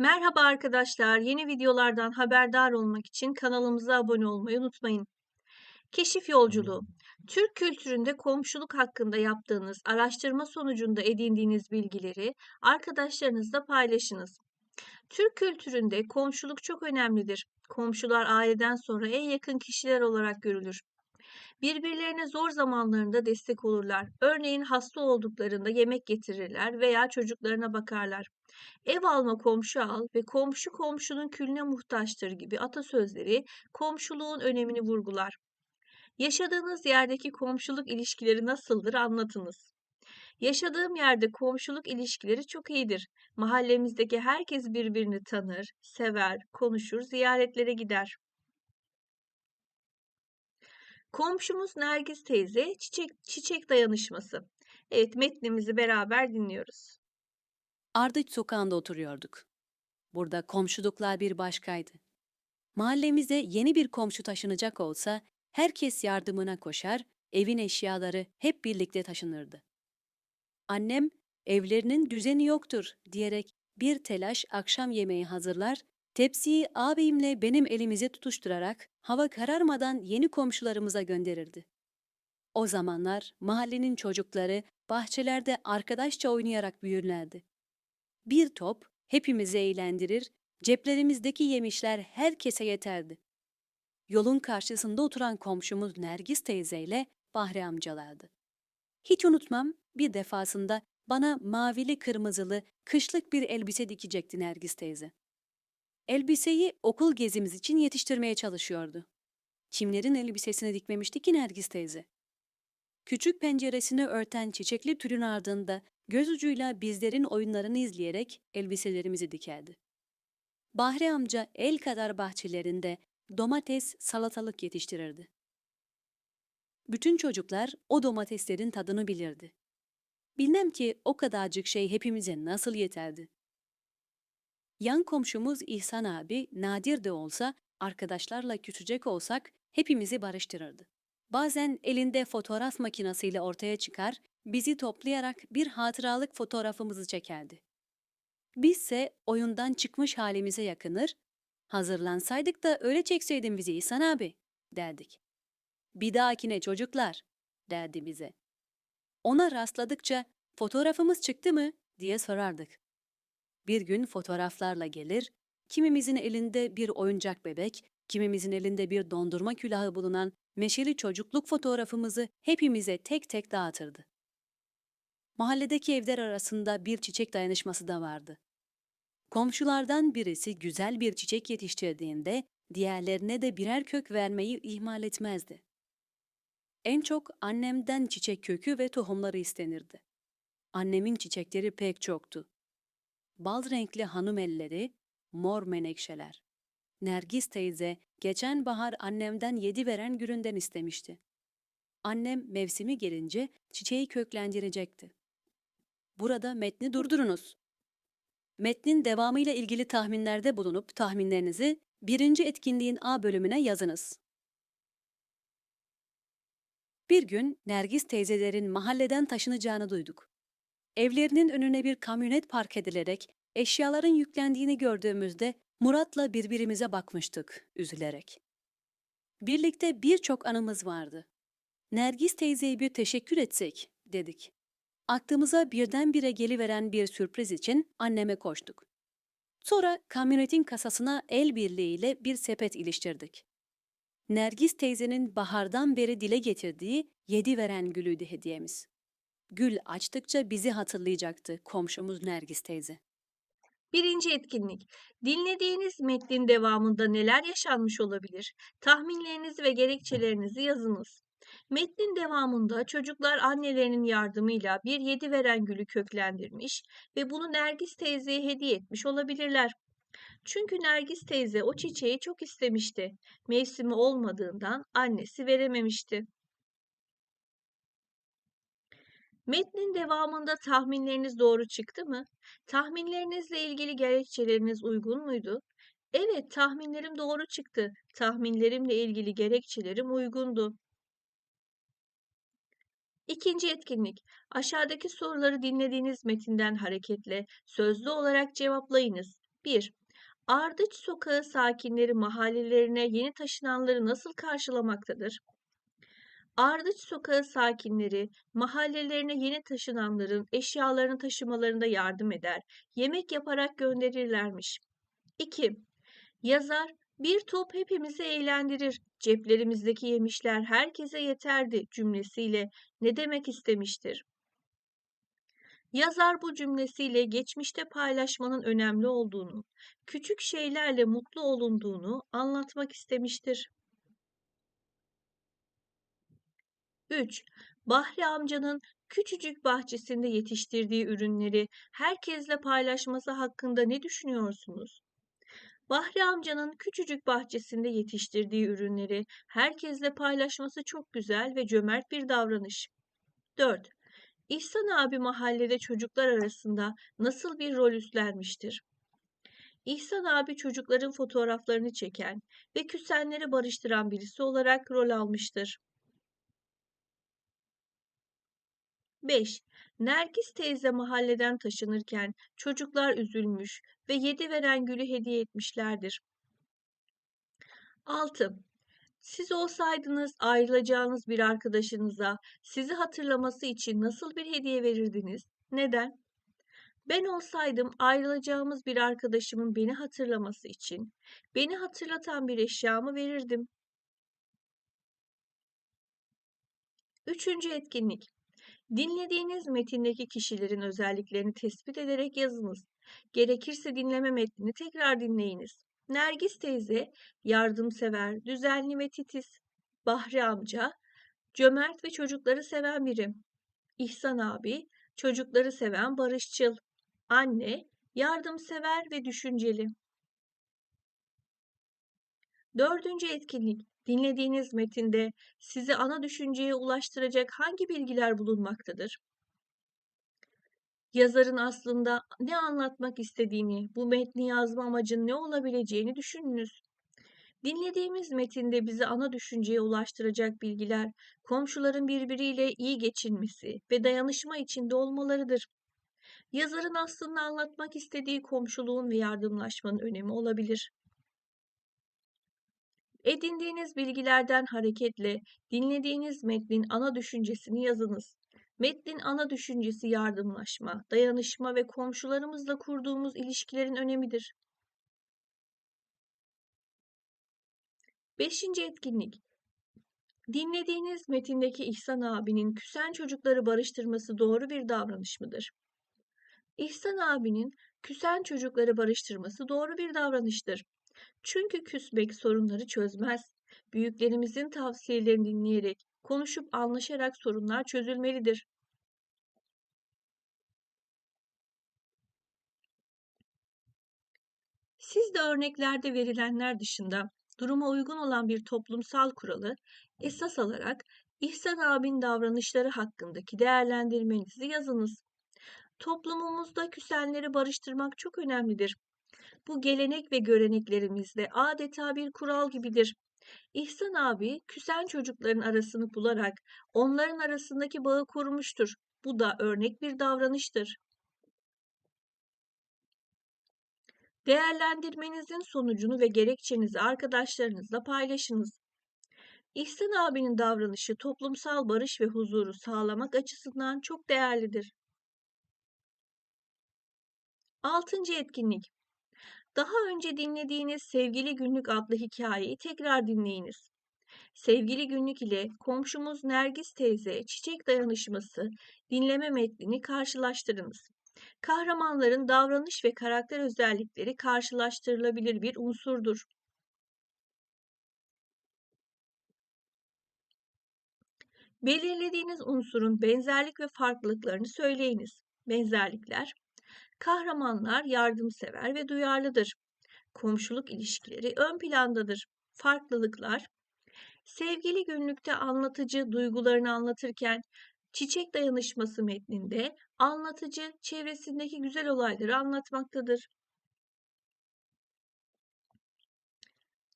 Merhaba arkadaşlar, yeni videolardan haberdar olmak için kanalımıza abone olmayı unutmayın. Keşif yolculuğu. Türk kültüründe komşuluk hakkında yaptığınız araştırma sonucunda edindiğiniz bilgileri arkadaşlarınızla paylaşınız. Türk kültüründe komşuluk çok önemlidir. Komşular aileden sonra en yakın kişiler olarak görülür. Birbirlerine zor zamanlarında destek olurlar. Örneğin hasta olduklarında yemek getirirler veya çocuklarına bakarlar. Ev alma komşu al ve komşu komşunun külüne muhtaçtır gibi atasözleri komşuluğun önemini vurgular. Yaşadığınız yerdeki komşuluk ilişkileri nasıldır anlatınız. Yaşadığım yerde komşuluk ilişkileri çok iyidir. Mahallemizdeki herkes birbirini tanır, sever, konuşur, ziyaretlere gider. Komşumuz Nergis teyze çiçek çiçek dayanışması. Evet metnimizi beraber dinliyoruz. Ardıç sokağında oturuyorduk. Burada komşuluklar bir başkaydı. Mahallemize yeni bir komşu taşınacak olsa herkes yardımına koşar, evin eşyaları hep birlikte taşınırdı. Annem evlerinin düzeni yoktur diyerek bir telaş akşam yemeği hazırlar, tepsiyi ağabeyimle benim elimize tutuşturarak hava kararmadan yeni komşularımıza gönderirdi. O zamanlar mahallenin çocukları bahçelerde arkadaşça oynayarak büyürlerdi. Bir top hepimizi eğlendirir, ceplerimizdeki yemişler herkese yeterdi. Yolun karşısında oturan komşumuz Nergis teyzeyle Bahri amcalardı. Hiç unutmam bir defasında bana mavili kırmızılı kışlık bir elbise dikecekti Nergis teyze. Elbiseyi okul gezimiz için yetiştirmeye çalışıyordu. Kimlerin elbisesini dikmemişti ki Nergis teyze? Küçük penceresini örten çiçekli tülün ardında göz ucuyla bizlerin oyunlarını izleyerek elbiselerimizi dikerdi. Bahri amca el kadar bahçelerinde domates, salatalık yetiştirirdi. Bütün çocuklar o domateslerin tadını bilirdi. Bilmem ki o kadarcık şey hepimize nasıl yeterdi. Yan komşumuz İhsan abi nadir de olsa arkadaşlarla küçücek olsak hepimizi barıştırırdı. Bazen elinde fotoğraf makinesiyle ortaya çıkar, bizi toplayarak bir hatıralık fotoğrafımızı çekerdi. Bizse oyundan çıkmış halimize yakınır, hazırlansaydık da öyle çekseydin bizi İhsan abi, derdik. Bir dahakine çocuklar, derdi bize. Ona rastladıkça fotoğrafımız çıktı mı diye sorardık. Bir gün fotoğraflarla gelir, kimimizin elinde bir oyuncak bebek, kimimizin elinde bir dondurma külahı bulunan meşeli çocukluk fotoğrafımızı hepimize tek tek dağıtırdı. Mahalledeki evler arasında bir çiçek dayanışması da vardı. Komşulardan birisi güzel bir çiçek yetiştirdiğinde diğerlerine de birer kök vermeyi ihmal etmezdi. En çok annemden çiçek kökü ve tohumları istenirdi. Annemin çiçekleri pek çoktu. Bal renkli hanım elleri, mor menekşeler. Nergis teyze geçen bahar annemden yedi veren gülünden istemişti. Annem mevsimi gelince çiçeği köklendirecekti. Burada metni durdurunuz. Metnin devamıyla ilgili tahminlerde bulunup tahminlerinizi birinci etkinliğin A bölümüne yazınız. Bir gün Nergis teyzelerin mahalleden taşınacağını duyduk. Evlerinin önüne bir kamyonet park edilerek eşyaların yüklendiğini gördüğümüzde Murat'la birbirimize bakmıştık üzülerek. Birlikte birçok anımız vardı. Nergis teyzeye bir teşekkür etsek dedik. Aklımıza birdenbire geliveren bir sürpriz için anneme koştuk. Sonra kamyonetin kasasına el birliğiyle bir sepet iliştirdik. Nergis teyzenin bahardan beri dile getirdiği yedi veren gülüydü hediyemiz. Gül açtıkça bizi hatırlayacaktı komşumuz Nergis teyze. Birinci etkinlik. Dinlediğiniz metnin devamında neler yaşanmış olabilir? Tahminlerinizi ve gerekçelerinizi yazınız. Metnin devamında çocuklar annelerinin yardımıyla bir yedi veren gülü köklendirmiş ve bunu Nergis teyzeye hediye etmiş olabilirler. Çünkü Nergis teyze o çiçeği çok istemişti. Mevsimi olmadığından annesi verememişti. Metnin devamında tahminleriniz doğru çıktı mı? Tahminlerinizle ilgili gerekçeleriniz uygun muydu? Evet, tahminlerim doğru çıktı. Tahminlerimle ilgili gerekçelerim uygundu. İkinci etkinlik. Aşağıdaki soruları dinlediğiniz metinden hareketle sözlü olarak cevaplayınız. 1. Ardıç Sokağı sakinleri mahallelerine yeni taşınanları nasıl karşılamaktadır? Ardıç Sokağı sakinleri mahallelerine yeni taşınanların eşyalarını taşımalarında yardım eder, yemek yaparak gönderirlermiş. 2. Yazar bir top hepimizi eğlendirir, ceplerimizdeki yemişler herkese yeterdi cümlesiyle ne demek istemiştir? Yazar bu cümlesiyle geçmişte paylaşmanın önemli olduğunu, küçük şeylerle mutlu olunduğunu anlatmak istemiştir. 3. Bahri amcanın küçücük bahçesinde yetiştirdiği ürünleri herkesle paylaşması hakkında ne düşünüyorsunuz? Bahri amcanın küçücük bahçesinde yetiştirdiği ürünleri herkesle paylaşması çok güzel ve cömert bir davranış. 4. İhsan abi mahallede çocuklar arasında nasıl bir rol üstlenmiştir? İhsan abi çocukların fotoğraflarını çeken ve küsenleri barıştıran birisi olarak rol almıştır. 5. Nergis teyze mahalleden taşınırken çocuklar üzülmüş ve yedi veren gülü hediye etmişlerdir. 6. Siz olsaydınız ayrılacağınız bir arkadaşınıza sizi hatırlaması için nasıl bir hediye verirdiniz? Neden? Ben olsaydım ayrılacağımız bir arkadaşımın beni hatırlaması için beni hatırlatan bir eşyamı verirdim. Üçüncü etkinlik. Dinlediğiniz metindeki kişilerin özelliklerini tespit ederek yazınız. Gerekirse dinleme metnini tekrar dinleyiniz. Nergis teyze yardımsever, düzenli ve titiz. Bahri amca cömert ve çocukları seven biri. İhsan abi çocukları seven barışçıl. Anne yardımsever ve düşünceli. Dördüncü etkinlik. Dinlediğiniz metinde sizi ana düşünceye ulaştıracak hangi bilgiler bulunmaktadır? Yazarın aslında ne anlatmak istediğini, bu metni yazma amacın ne olabileceğini düşününüz. Dinlediğimiz metinde bizi ana düşünceye ulaştıracak bilgiler, komşuların birbiriyle iyi geçinmesi ve dayanışma içinde olmalarıdır. Yazarın aslında anlatmak istediği komşuluğun ve yardımlaşmanın önemi olabilir. Edindiğiniz bilgilerden hareketle dinlediğiniz metnin ana düşüncesini yazınız. Metnin ana düşüncesi yardımlaşma, dayanışma ve komşularımızla kurduğumuz ilişkilerin önemidir. Beşinci etkinlik. Dinlediğiniz metindeki İhsan abinin küsen çocukları barıştırması doğru bir davranış mıdır? İhsan abinin küsen çocukları barıştırması doğru bir davranıştır. Çünkü küsmek sorunları çözmez. Büyüklerimizin tavsiyelerini dinleyerek, konuşup anlaşarak sorunlar çözülmelidir. Siz de örneklerde verilenler dışında duruma uygun olan bir toplumsal kuralı esas alarak İhsan abin davranışları hakkındaki değerlendirmenizi yazınız. Toplumumuzda küsenleri barıştırmak çok önemlidir. Bu gelenek ve göreneklerimizde adeta bir kural gibidir. İhsan abi küsen çocukların arasını bularak onların arasındaki bağı korumuştur. Bu da örnek bir davranıştır. Değerlendirmenizin sonucunu ve gerekçenizi arkadaşlarınızla paylaşınız. İhsan abinin davranışı toplumsal barış ve huzuru sağlamak açısından çok değerlidir. Altıncı etkinlik. Daha önce dinlediğiniz Sevgili Günlük adlı hikayeyi tekrar dinleyiniz. Sevgili Günlük ile komşumuz Nergis teyze çiçek dayanışması dinleme metnini karşılaştırınız. Kahramanların davranış ve karakter özellikleri karşılaştırılabilir bir unsurdur. Belirlediğiniz unsurun benzerlik ve farklılıklarını söyleyiniz. Benzerlikler Kahramanlar yardımsever ve duyarlıdır. Komşuluk ilişkileri ön plandadır. Farklılıklar Sevgili günlükte anlatıcı duygularını anlatırken Çiçek Dayanışması metninde anlatıcı çevresindeki güzel olayları anlatmaktadır.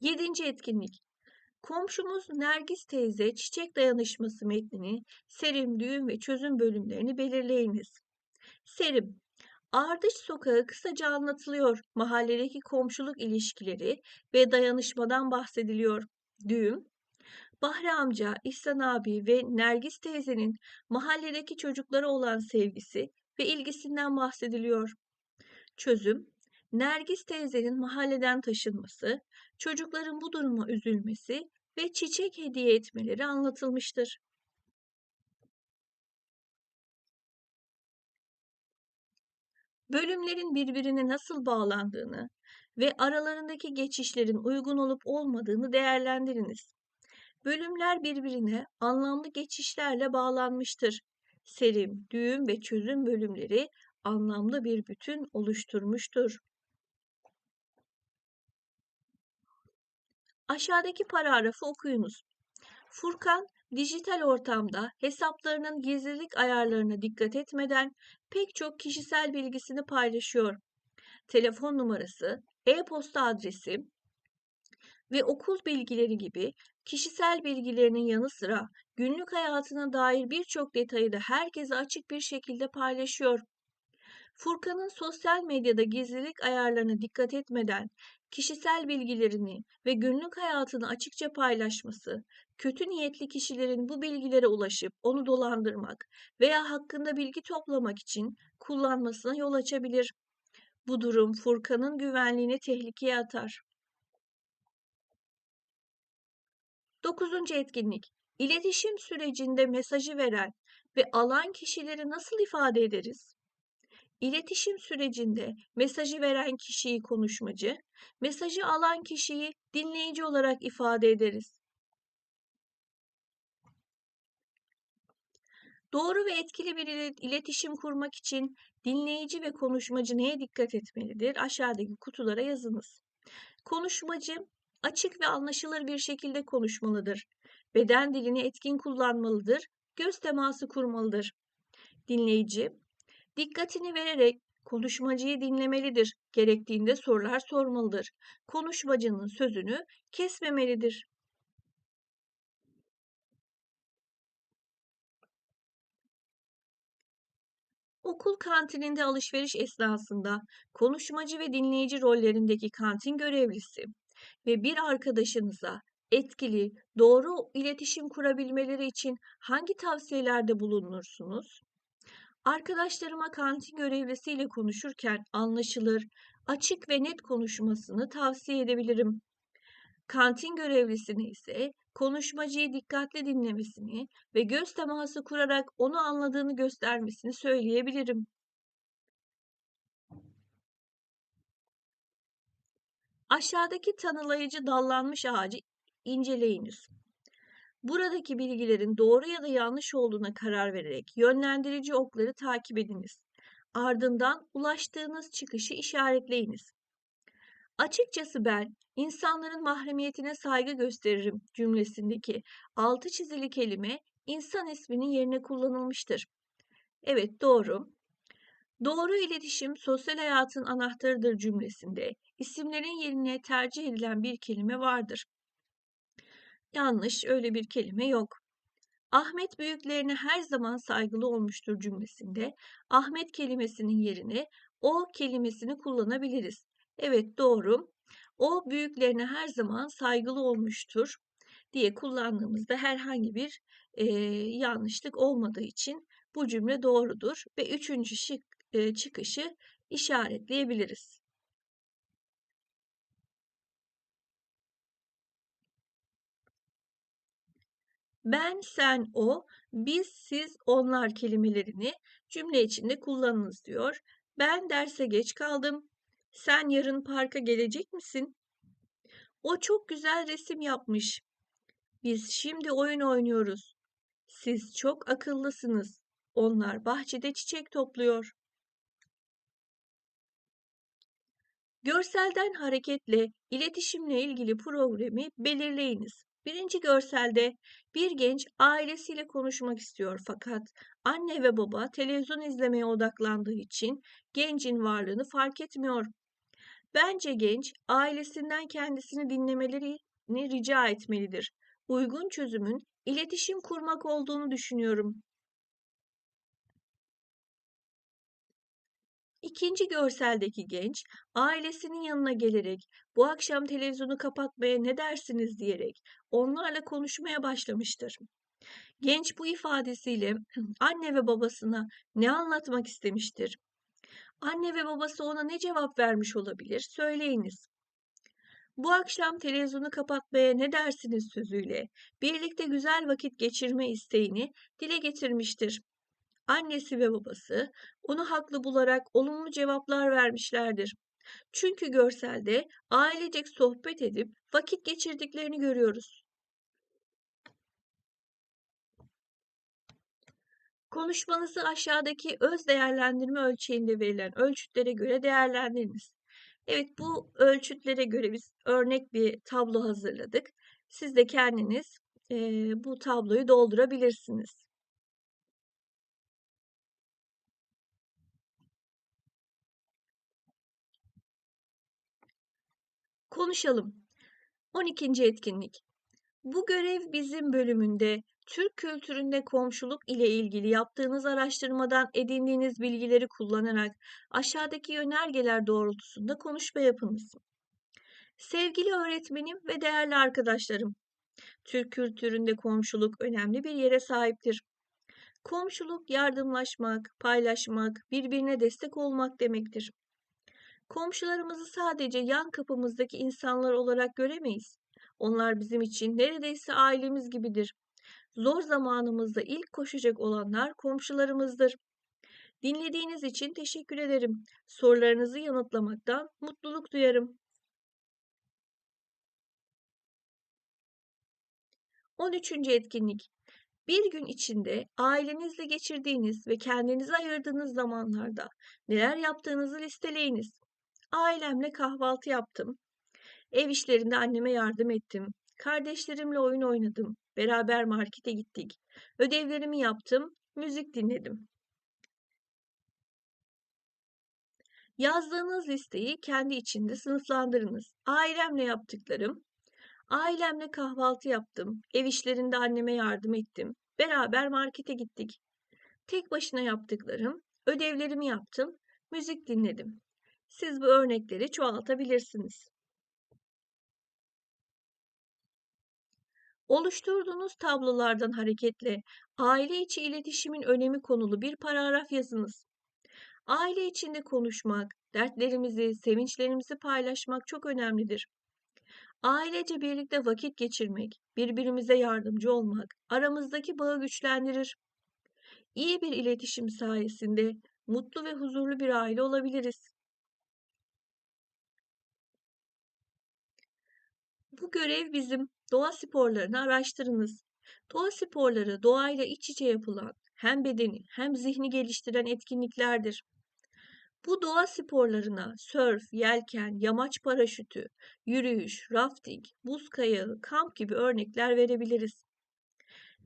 Yedinci etkinlik. Komşumuz Nergis teyze Çiçek Dayanışması metnini serim, düğün ve çözüm bölümlerini belirleyiniz. Serim Ardıç Sokağı kısaca anlatılıyor. Mahalledeki komşuluk ilişkileri ve dayanışmadan bahsediliyor. Düğüm, Bahri amca, İhsan abi ve Nergis teyzenin mahalledeki çocuklara olan sevgisi ve ilgisinden bahsediliyor. Çözüm, Nergis teyzenin mahalleden taşınması, çocukların bu duruma üzülmesi ve çiçek hediye etmeleri anlatılmıştır. Bölümlerin birbirine nasıl bağlandığını ve aralarındaki geçişlerin uygun olup olmadığını değerlendiriniz. Bölümler birbirine anlamlı geçişlerle bağlanmıştır. Serim, düğüm ve çözüm bölümleri anlamlı bir bütün oluşturmuştur. Aşağıdaki paragrafı okuyunuz. Furkan, dijital ortamda hesaplarının gizlilik ayarlarına dikkat etmeden pek çok kişisel bilgisini paylaşıyor. Telefon numarası, e-posta adresi ve okul bilgileri gibi kişisel bilgilerinin yanı sıra günlük hayatına dair birçok detayı da herkese açık bir şekilde paylaşıyor. Furkan'ın sosyal medyada gizlilik ayarlarına dikkat etmeden kişisel bilgilerini ve günlük hayatını açıkça paylaşması, kötü niyetli kişilerin bu bilgilere ulaşıp onu dolandırmak veya hakkında bilgi toplamak için kullanmasına yol açabilir. Bu durum Furkan'ın güvenliğini tehlikeye atar. Dokuzuncu etkinlik. İletişim sürecinde mesajı veren ve alan kişileri nasıl ifade ederiz? İletişim sürecinde mesajı veren kişiyi konuşmacı, mesajı alan kişiyi dinleyici olarak ifade ederiz. Doğru ve etkili bir iletişim kurmak için dinleyici ve konuşmacı neye dikkat etmelidir? Aşağıdaki kutulara yazınız. Konuşmacı açık ve anlaşılır bir şekilde konuşmalıdır. Beden dilini etkin kullanmalıdır. Göz teması kurmalıdır. Dinleyici dikkatini vererek konuşmacıyı dinlemelidir. Gerektiğinde sorular sormalıdır. Konuşmacının sözünü kesmemelidir. Okul kantininde alışveriş esnasında konuşmacı ve dinleyici rollerindeki kantin görevlisi ve bir arkadaşınıza etkili, doğru iletişim kurabilmeleri için hangi tavsiyelerde bulunursunuz? Arkadaşlarıma kantin görevlisiyle konuşurken anlaşılır, açık ve net konuşmasını tavsiye edebilirim. Kantin görevlisini ise konuşmacıyı dikkatli dinlemesini ve göz teması kurarak onu anladığını göstermesini söyleyebilirim. Aşağıdaki tanılayıcı dallanmış ağacı inceleyiniz. Buradaki bilgilerin doğru ya da yanlış olduğuna karar vererek yönlendirici okları takip ediniz. Ardından ulaştığınız çıkışı işaretleyiniz. Açıkçası ben insanların mahremiyetine saygı gösteririm cümlesindeki altı çizili kelime insan isminin yerine kullanılmıştır. Evet doğru. Doğru iletişim sosyal hayatın anahtarıdır cümlesinde isimlerin yerine tercih edilen bir kelime vardır. Yanlış, öyle bir kelime yok. Ahmet büyüklerine her zaman saygılı olmuştur cümlesinde Ahmet kelimesinin yerine o kelimesini kullanabiliriz. Evet doğru. O büyüklerine her zaman saygılı olmuştur diye kullandığımızda herhangi bir e, yanlışlık olmadığı için bu cümle doğrudur ve üçüncü şık, e, çıkışı işaretleyebiliriz. Ben, sen, o, biz, siz, onlar kelimelerini cümle içinde kullanınız diyor. Ben derse geç kaldım. Sen yarın parka gelecek misin? O çok güzel resim yapmış. Biz şimdi oyun oynuyoruz. Siz çok akıllısınız. Onlar bahçede çiçek topluyor. Görselden hareketle iletişimle ilgili problemi belirleyiniz. Birinci görselde bir genç ailesiyle konuşmak istiyor fakat anne ve baba televizyon izlemeye odaklandığı için gencin varlığını fark etmiyor. Bence genç ailesinden kendisini dinlemelerini rica etmelidir. Uygun çözümün iletişim kurmak olduğunu düşünüyorum. İkinci görseldeki genç ailesinin yanına gelerek bu akşam televizyonu kapatmaya ne dersiniz diyerek onlarla konuşmaya başlamıştır. Genç bu ifadesiyle anne ve babasına ne anlatmak istemiştir? Anne ve babası ona ne cevap vermiş olabilir? Söyleyiniz. Bu akşam televizyonu kapatmaya ne dersiniz sözüyle birlikte güzel vakit geçirme isteğini dile getirmiştir. Annesi ve babası onu haklı bularak olumlu cevaplar vermişlerdir. Çünkü görselde ailecek sohbet edip vakit geçirdiklerini görüyoruz. Konuşmanızı aşağıdaki öz değerlendirme ölçeğinde verilen ölçütlere göre değerlendiriniz. Evet, bu ölçütlere göre biz örnek bir tablo hazırladık. Siz de kendiniz eee, bu tabloyu doldurabilirsiniz. Konuşalım. 12. etkinlik. Bu görev bizim bölümünde Türk kültüründe komşuluk ile ilgili yaptığınız araştırmadan edindiğiniz bilgileri kullanarak aşağıdaki yönergeler doğrultusunda konuşma yapınız. Sevgili öğretmenim ve değerli arkadaşlarım, Türk kültüründe komşuluk önemli bir yere sahiptir. Komşuluk yardımlaşmak, paylaşmak, birbirine destek olmak demektir. Komşularımızı sadece yan kapımızdaki insanlar olarak göremeyiz. Onlar bizim için neredeyse ailemiz gibidir. Zor zamanımızda ilk koşacak olanlar komşularımızdır. Dinlediğiniz için teşekkür ederim. Sorularınızı yanıtlamaktan mutluluk duyarım. 13. etkinlik. Bir gün içinde ailenizle geçirdiğiniz ve kendinize ayırdığınız zamanlarda neler yaptığınızı listeleyiniz. Ailemle kahvaltı yaptım. Ev işlerinde anneme yardım ettim. Kardeşlerimle oyun oynadım. Beraber markete gittik. Ödevlerimi yaptım. Müzik dinledim. Yazdığınız listeyi kendi içinde sınıflandırınız. Ailemle yaptıklarım. Ailemle kahvaltı yaptım. Ev işlerinde anneme yardım ettim. Beraber markete gittik. Tek başına yaptıklarım. Ödevlerimi yaptım. Müzik dinledim. Siz bu örnekleri çoğaltabilirsiniz. Oluşturduğunuz tablolardan hareketle aile içi iletişimin önemi konulu bir paragraf yazınız. Aile içinde konuşmak, dertlerimizi, sevinçlerimizi paylaşmak çok önemlidir. Ailece birlikte vakit geçirmek, birbirimize yardımcı olmak aramızdaki bağı güçlendirir. İyi bir iletişim sayesinde mutlu ve huzurlu bir aile olabiliriz. Bu görev bizim. Doğa sporlarını araştırınız. Doğa sporları doğayla iç içe yapılan, hem bedeni hem zihni geliştiren etkinliklerdir. Bu doğa sporlarına sörf, yelken, yamaç paraşütü, yürüyüş, rafting, buz kayağı, kamp gibi örnekler verebiliriz.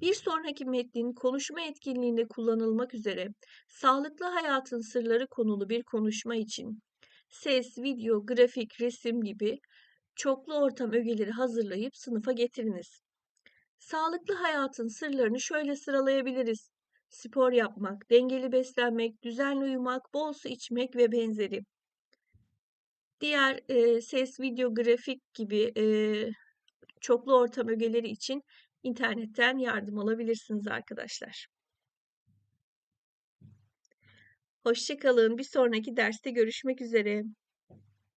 Bir sonraki metnin konuşma etkinliğinde kullanılmak üzere sağlıklı hayatın sırları konulu bir konuşma için ses, video, grafik, resim gibi çoklu ortam ögeleri hazırlayıp sınıfa getiriniz. Sağlıklı hayatın sırlarını şöyle sıralayabiliriz. Spor yapmak, dengeli beslenmek, düzenli uyumak, bol su içmek ve benzeri. Diğer e, ses, video, grafik gibi e, çoklu ortam ögeleri için internetten yardım alabilirsiniz arkadaşlar. Hoşçakalın. Bir sonraki derste görüşmek üzere.